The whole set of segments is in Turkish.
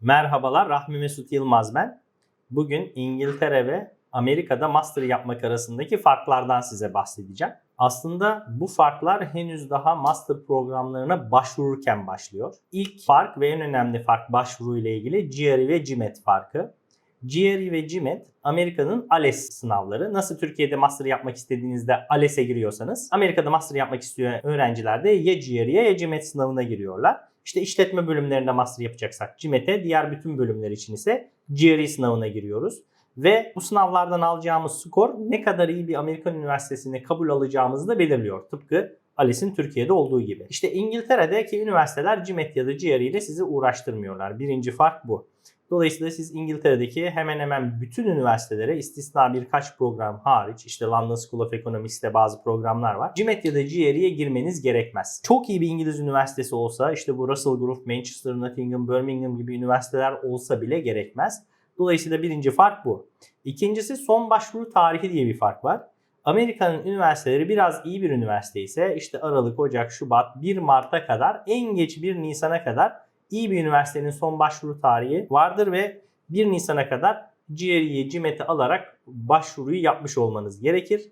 Merhabalar, Rahmi Mesut Yılmaz ben. Bugün İngiltere ve Amerika'da master yapmak arasındaki farklardan size bahsedeceğim. Aslında bu farklar henüz daha master programlarına başvururken başlıyor. İlk fark ve en önemli fark başvuru ile ilgili GRE ve GMAT farkı. GRE ve GMAT Amerika'nın ALES sınavları. Nasıl Türkiye'de master yapmak istediğinizde ALES'e giriyorsanız Amerika'da master yapmak isteyen öğrenciler de ya GRE'ye ya GMAT sınavına giriyorlar. İşte işletme bölümlerinde master yapacaksak GMAT'e, diğer bütün bölümler için ise GRE sınavına giriyoruz. Ve bu sınavlardan alacağımız skor ne kadar iyi bir Amerikan üniversitesine kabul alacağımızı da belirliyor. Tıpkı ALES'in Türkiye'de olduğu gibi. İşte İngiltere'deki üniversiteler GMAT ya da GRE ile sizi uğraştırmıyorlar. Birinci fark bu. Dolayısıyla siz İngiltere'deki hemen hemen bütün üniversitelere istisna birkaç program hariç işte London School of Economics'te bazı programlar var. GMAT ya da GRE'ye girmeniz gerekmez. Çok iyi bir İngiliz üniversitesi olsa işte bu Russell Group, Manchester, Nottingham, Birmingham gibi üniversiteler olsa bile gerekmez. Dolayısıyla birinci fark bu. İkincisi son başvuru tarihi diye bir fark var. Amerika'nın üniversiteleri biraz iyi bir üniversite ise işte Aralık, Ocak, Şubat, 1 Mart'a kadar en geç 1 Nisan'a kadar iyi bir üniversitenin son başvuru tarihi vardır ve 1 Nisan'a kadar GRE'yi, GMAT'i alarak başvuruyu yapmış olmanız gerekir.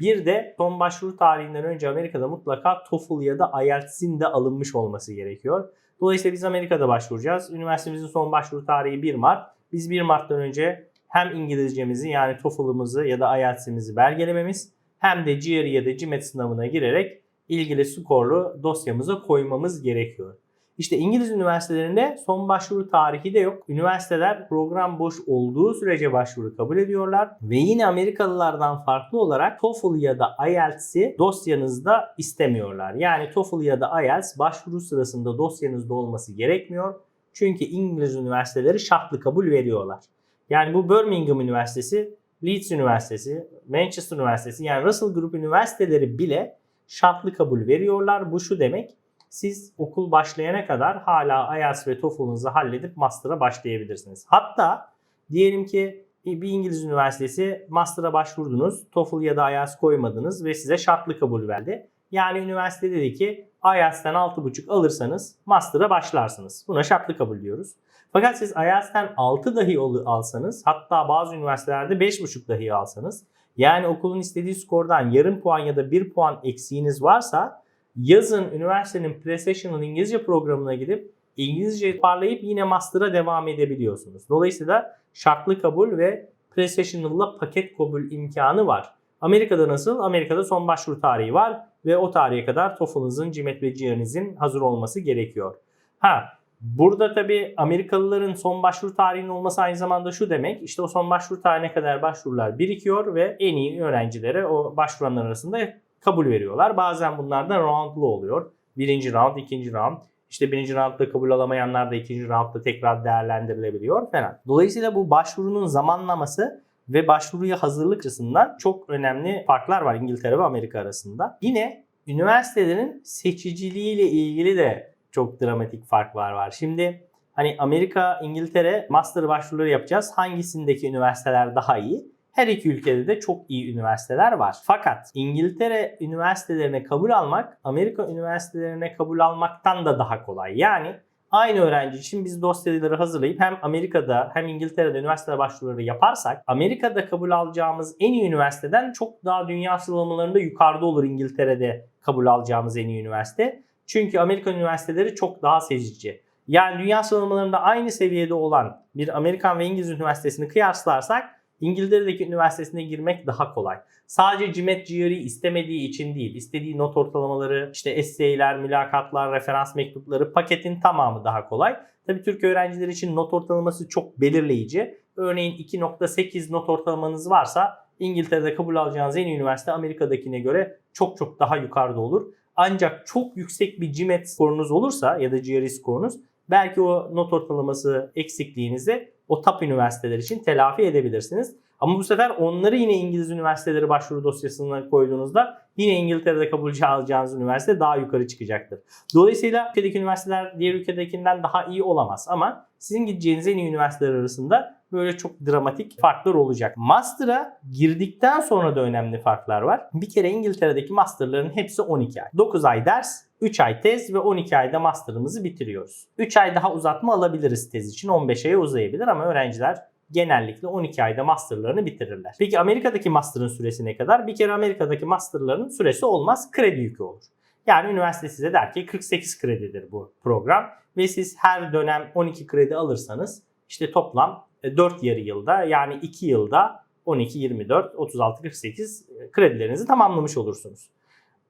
Bir de son başvuru tarihinden önce Amerika'da mutlaka TOEFL ya da IELTS'in de alınmış olması gerekiyor. Dolayısıyla biz Amerika'da başvuracağız. Üniversitemizin son başvuru tarihi 1 Mart. Biz 1 Mart'tan önce hem İngilizcemizi yani TOEFL'ımızı ya da IELTS'imizi belgelememiz hem de GRE ya da GMAT sınavına girerek ilgili skorlu dosyamıza koymamız gerekiyor. İşte İngiliz üniversitelerinde son başvuru tarihi de yok. Üniversiteler program boş olduğu sürece başvuru kabul ediyorlar. Ve yine Amerikalılardan farklı olarak TOEFL ya da IELTS'i dosyanızda istemiyorlar. Yani TOEFL ya da IELTS başvuru sırasında dosyanızda olması gerekmiyor. Çünkü İngiliz üniversiteleri şartlı kabul veriyorlar. Yani bu Birmingham Üniversitesi, Leeds Üniversitesi, Manchester Üniversitesi yani Russell Group üniversiteleri bile şartlı kabul veriyorlar. Bu şu demek siz okul başlayana kadar hala IELTS ve TOEFL'ınızı halledip master'a başlayabilirsiniz. Hatta diyelim ki bir İngiliz üniversitesi master'a başvurdunuz, TOEFL ya da IELTS koymadınız ve size şartlı kabul verdi. Yani üniversite dedi ki IELTS'ten 6.5 alırsanız master'a başlarsınız. Buna şartlı kabul diyoruz. Fakat siz IELTS'ten 6 dahi alsanız hatta bazı üniversitelerde 5.5 dahi alsanız yani okulun istediği skordan yarım puan ya da 1 puan eksiğiniz varsa yazın üniversitenin Pre-Sessional İngilizce programına gidip İngilizce parlayıp yine master'a devam edebiliyorsunuz. Dolayısıyla şartlı kabul ve Pre-Sessional'la paket kabul imkanı var. Amerika'da nasıl? Amerika'da son başvuru tarihi var ve o tarihe kadar TOEFL'ınızın, GMAT ve GRE'nizin hazır olması gerekiyor. Ha, burada tabii Amerikalıların son başvuru tarihinin olması aynı zamanda şu demek. İşte o son başvuru tarihine kadar başvurular birikiyor ve en iyi öğrencilere o başvuranlar arasında kabul veriyorlar. Bazen bunlardan roundlu oluyor. Birinci round, ikinci round. İşte birinci roundda kabul alamayanlar da ikinci roundda tekrar değerlendirilebiliyor falan. Dolayısıyla bu başvurunun zamanlaması ve başvuruya hazırlık açısından çok önemli farklar var İngiltere ve Amerika arasında. Yine üniversitelerin seçiciliğiyle ilgili de çok dramatik farklar var. Şimdi hani Amerika, İngiltere master başvuruları yapacağız. Hangisindeki üniversiteler daha iyi? Her iki ülkede de çok iyi üniversiteler var. Fakat İngiltere üniversitelerine kabul almak Amerika üniversitelerine kabul almaktan da daha kolay. Yani aynı öğrenci için biz dosyaları hazırlayıp hem Amerika'da hem İngiltere'de üniversite başvuruları yaparsak Amerika'da kabul alacağımız en iyi üniversiteden çok daha dünya sıralamalarında yukarıda olur İngiltere'de kabul alacağımız en iyi üniversite. Çünkü Amerikan üniversiteleri çok daha seçici. Yani dünya sıralamalarında aynı seviyede olan bir Amerikan ve İngiliz üniversitesini kıyaslarsak İngiltere'deki üniversitesine girmek daha kolay. Sadece GMAT GRE istemediği için değil, istediği not ortalamaları, işte essay'ler, mülakatlar, referans mektupları paketin tamamı daha kolay. Tabii Türk öğrenciler için not ortalaması çok belirleyici. Örneğin 2.8 not ortalamanız varsa İngiltere'de kabul alacağınız en iyi üniversite Amerika'dakine göre çok çok daha yukarıda olur. Ancak çok yüksek bir GMAT skorunuz olursa ya da GRE skorunuz belki o not ortalaması eksikliğinizi o top üniversiteler için telafi edebilirsiniz. Ama bu sefer onları yine İngiliz üniversiteleri başvuru dosyasına koyduğunuzda yine İngiltere'de kabul alacağınız üniversite daha yukarı çıkacaktır. Dolayısıyla ülkedeki üniversiteler diğer ülkedekinden daha iyi olamaz ama sizin gideceğiniz en iyi üniversiteler arasında böyle çok dramatik farklar olacak. Master'a girdikten sonra da önemli farklar var. Bir kere İngiltere'deki masterların hepsi 12 ay. 9 ay ders, 3 ay tez ve 12 ayda master'ımızı bitiriyoruz. 3 ay daha uzatma alabiliriz tez için 15 aya uzayabilir ama öğrenciler genellikle 12 ayda masterlarını bitirirler. Peki Amerika'daki master'ın süresi ne kadar? Bir kere Amerika'daki master'ların süresi olmaz, kredi yükü olur. Yani üniversite size der ki 48 kredidir bu program ve siz her dönem 12 kredi alırsanız işte toplam 4 yarı yılda yani 2 yılda 12, 24, 36, 48 kredilerinizi tamamlamış olursunuz.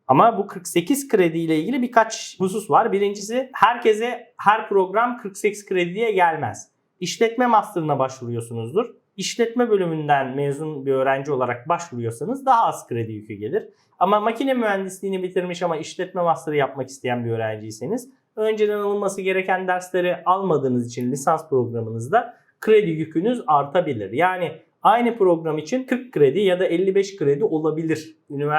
Ama bu 48 kredi ile ilgili birkaç husus var. Birincisi herkese her program 48 krediye gelmez. İşletme master'ına başvuruyorsunuzdur. İşletme bölümünden mezun bir öğrenci olarak başvuruyorsanız daha az kredi yükü gelir. Ama makine mühendisliğini bitirmiş ama işletme master'ı yapmak isteyen bir öğrenciyseniz önceden alınması gereken dersleri almadığınız için lisans programınızda kredi yükünüz artabilir. Yani aynı program için 40 kredi ya da 55 kredi olabilir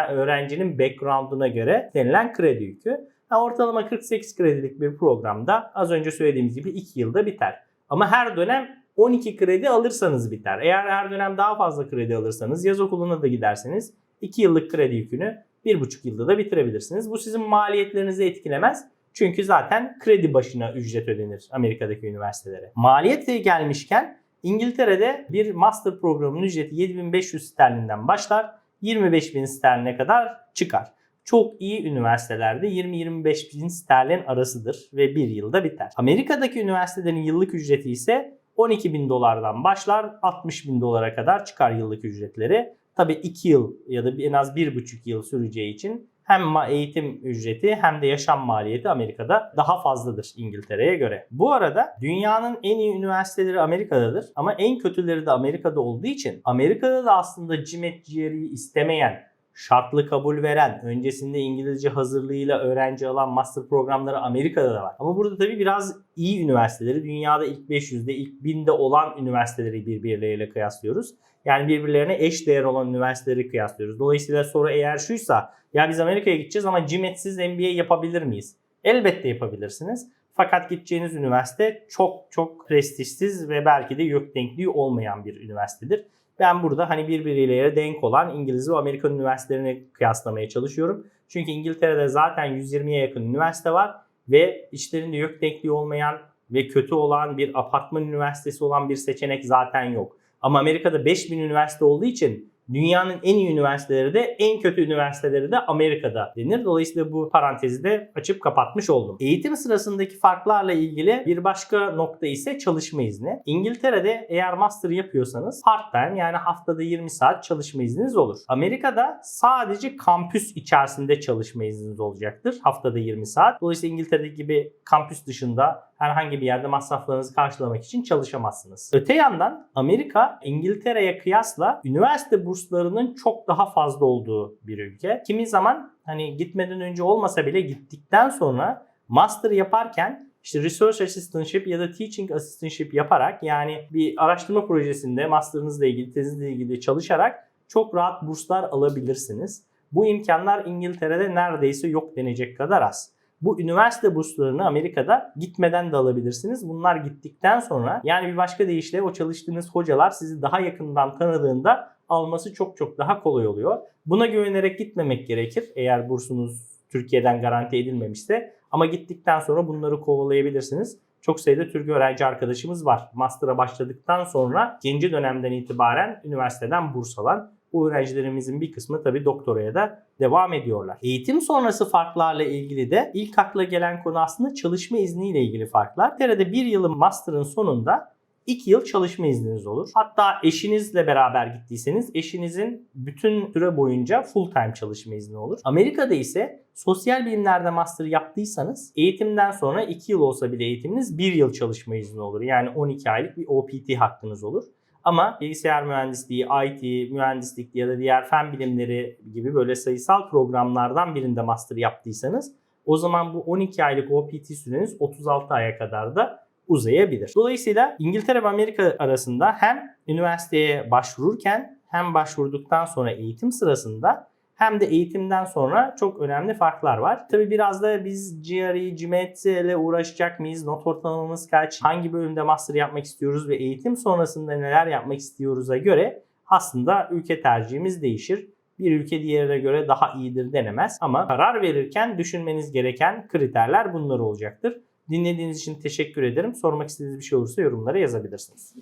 öğrencinin background'una göre denilen kredi yükü. Ortalama 48 kredilik bir programda az önce söylediğimiz gibi 2 yılda biter. Ama her dönem 12 kredi alırsanız biter. Eğer her dönem daha fazla kredi alırsanız yaz okuluna da giderseniz 2 yıllık kredi yükünü 1,5 yılda da bitirebilirsiniz. Bu sizin maliyetlerinizi etkilemez. Çünkü zaten kredi başına ücret ödenir Amerika'daki üniversitelere. Maliyete gelmişken İngiltere'de bir master programının ücreti 7500 sterlinden başlar 25.000 sterline kadar çıkar. Çok iyi üniversitelerde 20-25 bin sterlin arasıdır ve bir yılda biter. Amerika'daki üniversitelerin yıllık ücreti ise 12 bin dolardan başlar 60 bin dolara kadar çıkar yıllık ücretleri. Tabi 2 yıl ya da en az 1,5 yıl süreceği için hem eğitim ücreti hem de yaşam maliyeti Amerika'da daha fazladır İngiltere'ye göre. Bu arada dünyanın en iyi üniversiteleri Amerika'dadır ama en kötüleri de Amerika'da olduğu için Amerika'da da aslında GMAT GRE'yi istemeyen şartlı kabul veren, öncesinde İngilizce hazırlığıyla öğrenci alan master programları Amerika'da da var. Ama burada tabii biraz iyi üniversiteleri, dünyada ilk 500'de, ilk 1000'de olan üniversiteleri birbirleriyle kıyaslıyoruz. Yani birbirlerine eş değer olan üniversiteleri kıyaslıyoruz. Dolayısıyla soru eğer şuysa, ya biz Amerika'ya gideceğiz ama GMAT'siz MBA yapabilir miyiz? Elbette yapabilirsiniz. Fakat gideceğiniz üniversite çok çok prestijsiz ve belki de yok denkliği olmayan bir üniversitedir. Ben burada hani birbiriyle denk olan İngiliz ve Amerikan üniversitelerini kıyaslamaya çalışıyorum. Çünkü İngiltere'de zaten 120'ye yakın üniversite var ve içlerinde yok denkliği olmayan ve kötü olan bir apartman üniversitesi olan bir seçenek zaten yok. Ama Amerika'da 5000 üniversite olduğu için dünyanın en iyi üniversiteleri de en kötü üniversiteleri de Amerika'da denir. Dolayısıyla bu parantezi de açıp kapatmış oldum. Eğitim sırasındaki farklarla ilgili bir başka nokta ise çalışma izni. İngiltere'de eğer master yapıyorsanız part time yani haftada 20 saat çalışma izniniz olur. Amerika'da sadece kampüs içerisinde çalışma izniniz olacaktır. Haftada 20 saat. Dolayısıyla İngiltere'deki gibi kampüs dışında herhangi bir yerde masraflarınızı karşılamak için çalışamazsınız. Öte yandan Amerika İngiltere'ye kıyasla üniversite burslarının çok daha fazla olduğu bir ülke. Kimi zaman hani gitmeden önce olmasa bile gittikten sonra master yaparken işte research assistantship ya da teaching assistantship yaparak yani bir araştırma projesinde master'ınızla ilgili, tezinizle ilgili çalışarak çok rahat burslar alabilirsiniz. Bu imkanlar İngiltere'de neredeyse yok denecek kadar az. Bu üniversite burslarını Amerika'da gitmeden de alabilirsiniz. Bunlar gittikten sonra yani bir başka deyişle o çalıştığınız hocalar sizi daha yakından tanıdığında alması çok çok daha kolay oluyor. Buna güvenerek gitmemek gerekir eğer bursunuz Türkiye'den garanti edilmemişse. Ama gittikten sonra bunları kovalayabilirsiniz. Çok sayıda Türk öğrenci arkadaşımız var. Master'a başladıktan sonra genci dönemden itibaren üniversiteden burs alan bu öğrencilerimizin bir kısmı tabii doktoraya da devam ediyorlar. Eğitim sonrası farklarla ilgili de ilk akla gelen konu aslında çalışma izniyle ilgili farklar. TR'de bir yılın master'ın sonunda 2 yıl çalışma izniniz olur. Hatta eşinizle beraber gittiyseniz eşinizin bütün süre boyunca full time çalışma izni olur. Amerika'da ise sosyal bilimlerde master yaptıysanız eğitimden sonra 2 yıl olsa bile eğitiminiz 1 yıl çalışma izni olur. Yani 12 aylık bir OPT hakkınız olur. Ama bilgisayar mühendisliği, IT, mühendislik ya da diğer fen bilimleri gibi böyle sayısal programlardan birinde master yaptıysanız o zaman bu 12 aylık OPT süreniz 36 aya kadar da uzayabilir. Dolayısıyla İngiltere ve Amerika arasında hem üniversiteye başvururken hem başvurduktan sonra eğitim sırasında hem de eğitimden sonra çok önemli farklar var. Tabi biraz da biz GRE, GMAT ile uğraşacak mıyız? Not ortalamamız kaç? Hangi bölümde master yapmak istiyoruz ve eğitim sonrasında neler yapmak istiyoruz'a göre aslında ülke tercihimiz değişir. bir ülke diğerine göre daha iyidir denemez. Ama karar verirken düşünmeniz gereken kriterler bunlar olacaktır. Dinlediğiniz için teşekkür ederim. Sormak istediğiniz bir şey olursa yorumlara yazabilirsiniz.